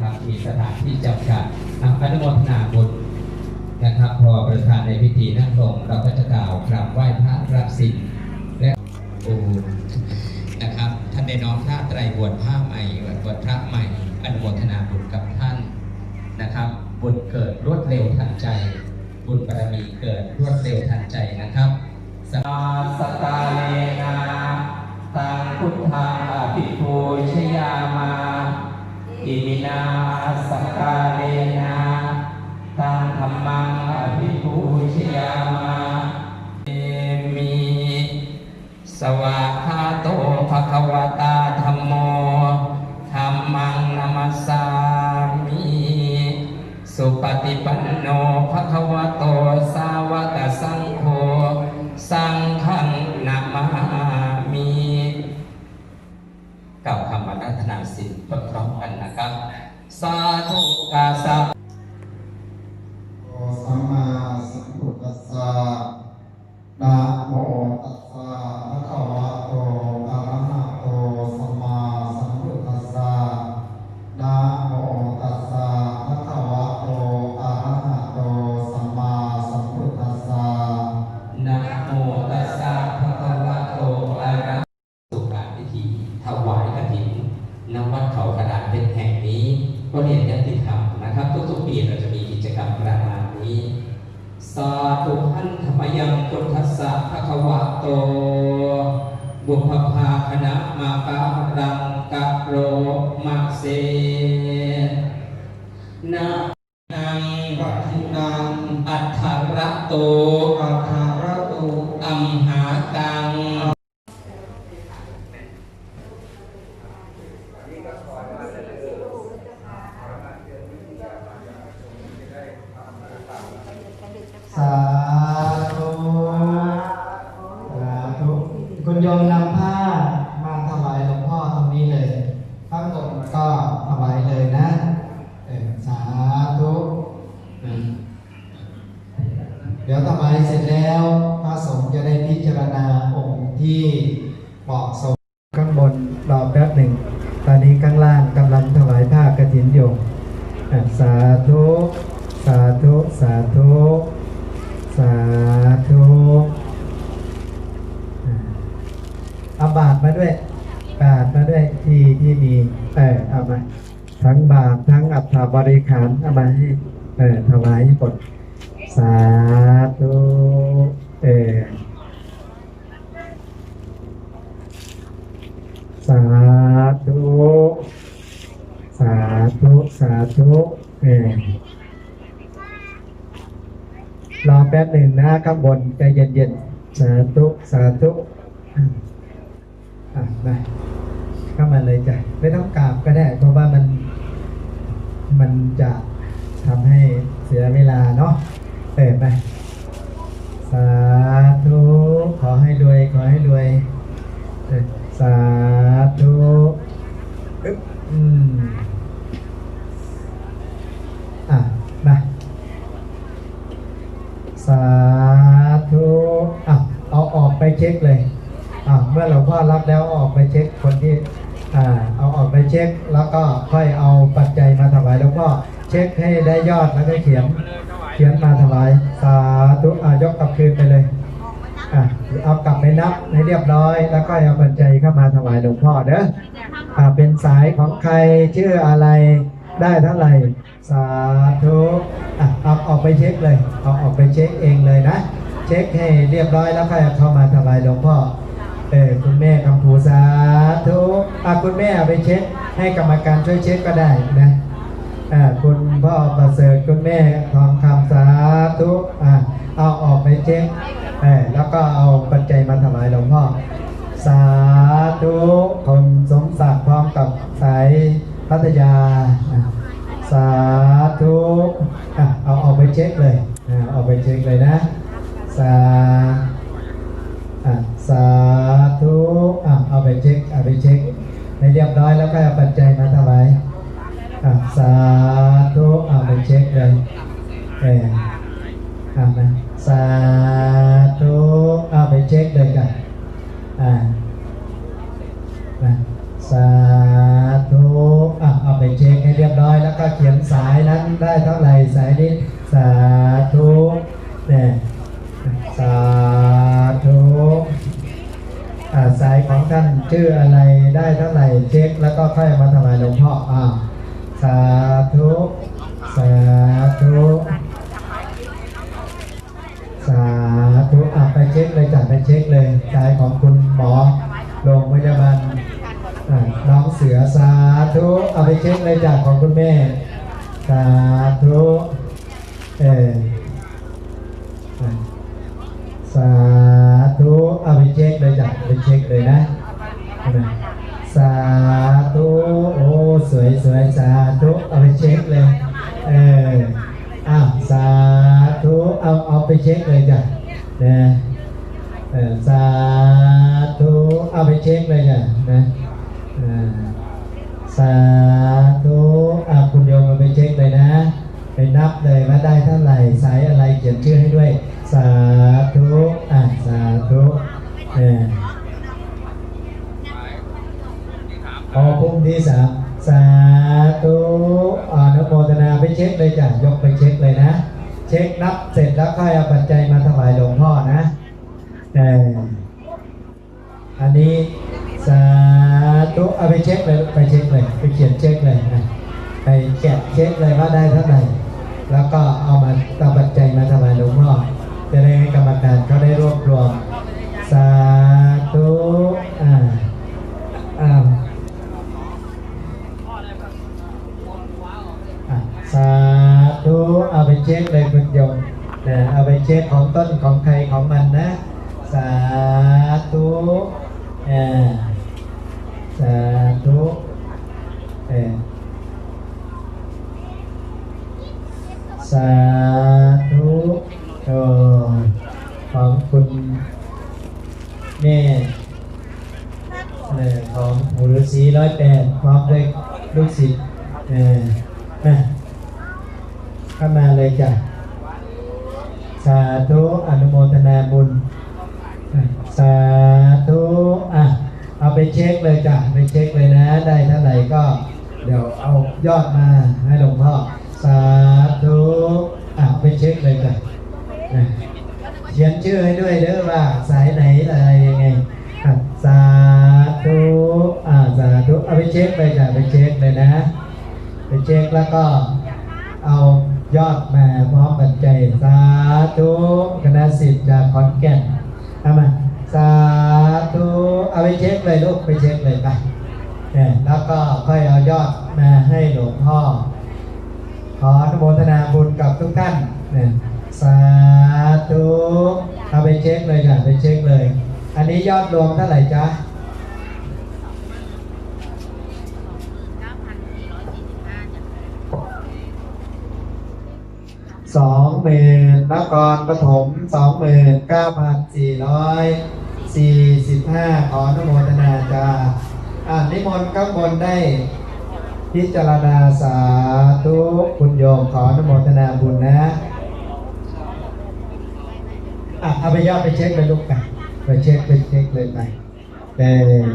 นะครับ มีสถานที่จำกัดอะอนุโมทนาบุญนะครับ พอประธานในพิธีนั่งลงเราก็จะกล่าวกราบไหว้พระรับสินและโอ้นะครับ ท่านได้น้อมผ้าไตรบวชผ้าใหม่บวชพระใหม่อนุโมทนาบุญกับท่านนะครับ บุญเกิดรวดเร็วทันใจ บุญบารมีเกิดรวดเร็วทันใจนะครับสาสตาเลนะ นาสตาเลนะตังธรรมังอภิปูชยามาเอมิสวาคาโตภะควะตาธัมโมธัมมังนามัสสามิสุปฏิปันโนภะควะโตสาวกสังโฆ นาสินพร้อมกันนะครับ สาธุกาสา สะภะคะวะโต บุพภาคณะมาการังกะโรมะเสนะนังปัทินังอัฏฐระโตอัฏฐารตุอัมหาตังสาธุสาธุคุณโยมนำผ้ามาถวายหลวงพ่อตรงนี้เลยพระสงฆ์ก็ถวายเลยนะเออสาธุอืมเดี๋ยวถวายเสร็จแล้วพระสงฆ์จะได้พิจารณาองค์ที่เหมาะสม ข้างบนรอแป๊บหนึ่ง ตอนนี้ข้างล่างกำลังถวายผ้ากฐินอยู่อะสา ธุสาธุสาธุสาธุเอาบาทมาด้วยบาทมาด้วยที่ที่มีเออเอามาทั้งบาททั้งอัฐบริขารเอามาให้เออถวายให้หมดสาธุ แป๊บหนึ่งนะข้างบนใจเย็นๆสาธุสาธุอะมาเข้ามาเลยจ้ะไม่ต้องกราบก็ได้ เพราะว่ามันมันจะทำให้เสียเวลาเนาะเออไปสาธุขอให้รวย ขอให้รวยสาธุอึ๊บอืม อะ มา สาธุอะเอาออกไปเช็คเลย อะ เมื่อหลวงพ่อรับแล้วออกไปเช็คคนที่เอาออกไปเช็ค แล้วก็ค่อยเอาปัจจัยมาถวายหลวงพ่อเช็คให้ได้ยอดแล้วก็เขียนเขียนมาถวายสาธุอะยกกลับคืนไปเลยอะเอากลับไปนับให้เรียบร้อย แล้วก็เอาปัจจัยเข้ามาถวายหลวงพ่อเด้ออ่าเป็นสายของใครชื่ออะไรได้เท่าไหร่สาธุอะเอาออกไปเช็คเลยเอาออกไปเช็คเองเลยนะ เช็คให้เรียบร้อยแล้วค่อยเอาเข้ามาถวายหลวงพ่อ เออคุณแม่คำผูสาธุอะคุณแม่เอาไปเช็ค ให้กรรมการช่วยเช็คก็ได้นะอ่าคุณพ่อประเสริฐคุณแม่ทองคำสาธุอะเอาออกไปเช็คเออแล้วก็เอาปัจจัยมาถวายหลวงพ่อสาธุคนสมศักดิ์พร้อมกับสายพัทยา สาธุเอาเอาไปเช็คเลยอะเอาไปเช็คเลยนะ สา อะสาธุอะเอาไปเช็คเอาไปเช็คให้เรียบร้อยแล้วก็เอาปัจจัยมาถวายอะสาธุเอาไปเช็คเลยเอออ่านะสาธุเอาไปเช็คเลยกันอ่านะสาธุอะเอาไปเช็คให้เรียบบร้อยแล้วก็เขียนสายนั้นได้เท่าไหร่สายนี้สาธุเนี่ยสาธุอ่าสายของ ท่านชื่ออะไรได้เท่าไหร่เช็ค แล้วก็ค่อยเอามาถวายหลวงพ่ออ่าสาธุสาธุสาธุอะไปเช็คเลยจัดไปเช็คเลยสายของคุณหมอโรงพยาบาลน้องเสือสาธุเอาไปเช็คเลยจากของคุณแม่ สาธุเออสาธุเอาไปเช็คเลยจ้ะไปเช็คเลยนะ สาธุโอ้สวยสวยสาธุเอาไปเช็คเลยเอออ้าวสาธุเอาเอาไปเช็คเลยจ้ะนะเออสาธุเอาไปเช็คเลยจ้ะนะอ่าสาธุอาคุณโยมมาไปเช็คเลยนะไปนับเลยว่าได้เท่าไหร่สายอะไรเขียนชื่อให้ด้วย สาธุอ่าสาธุเออ พอพุ่มที่สามสาธุอานุโมทนาไปเช็คเลยจ้ะยกไปเช็คเลยนะ เช็คนับเสร็จแล้วค่อยเอาปัจจัยมาถวายหลวงพ่อนะเอออันนี้สาธุเอาไปเช็คเลยไปเช็คเลย ไปเขียนเช็คเลยนะไปแกะเช็คเลยว่าได้เท่าไหร่แล้วก็เอามาตาปัจจัยมาถวายหลวงพ่อจะได้ให้กรรมการเขาได้รวบรวมสาธุอ่าอ้าวอะสาธุ เอาไปเช็คเลยคุณโยมนะเอาไปเช็คของต้นของใครของมันนะ สาธุเออสาธุเออสาธุโอของคุณแม่ของหูฤาษีร้อยแปดพร้อมด้วยลูกศิษย์เออมา เข้ามาเลยจ้ะ สาธุอนุโมทนาบุญ สาธุอะเอาไปเช็คเลยจ้ะไปเช็คเลยนะ ได้เท่าไหร่ก็ เดี๋ยวเอายอดมาให้หลวงพ่อ สาธุอะไปเช็คเลยจ้ะเขียนชื่อให้ด้วยเด้อว่าสายไหนอะไรยังไงสาธุอะสาธุเอาไปเช็คเลยจ้ะไปเช็คเลยนะ ไปเช็คแล้วก็เอา ยอดแมาพร้อมปัจจัยสาธุคณะสิทธิ์จากขอนแก่นเอามาสาธุเอาไปเช็คเลยลูกไปเช็คเลยไปเนี่ยแล้วก็ค่อยเอายอดมาให้หลวงพ่อ ขออนุโมทนาบุญกับทุกท่านเนี่ยสาธุเอาไปเช็คเลยค่ะไปเช็คเลย อันนี้ยอดรวมเท่าไหร่จ๊ะ สอง หมื่นนครปฐมสองหมื่นเก้าพันสี่ร้อยสี่สิบห้าขออนุโมทนาจาอ่านิมนต์ข้างบนได้ พิจารณาสาธุคุณโยมขออนุโมทนาบุญนะอะเอาไปยอดไปเช็คเลยลูกไปไปเช็คไปเช็คเลยไปเออ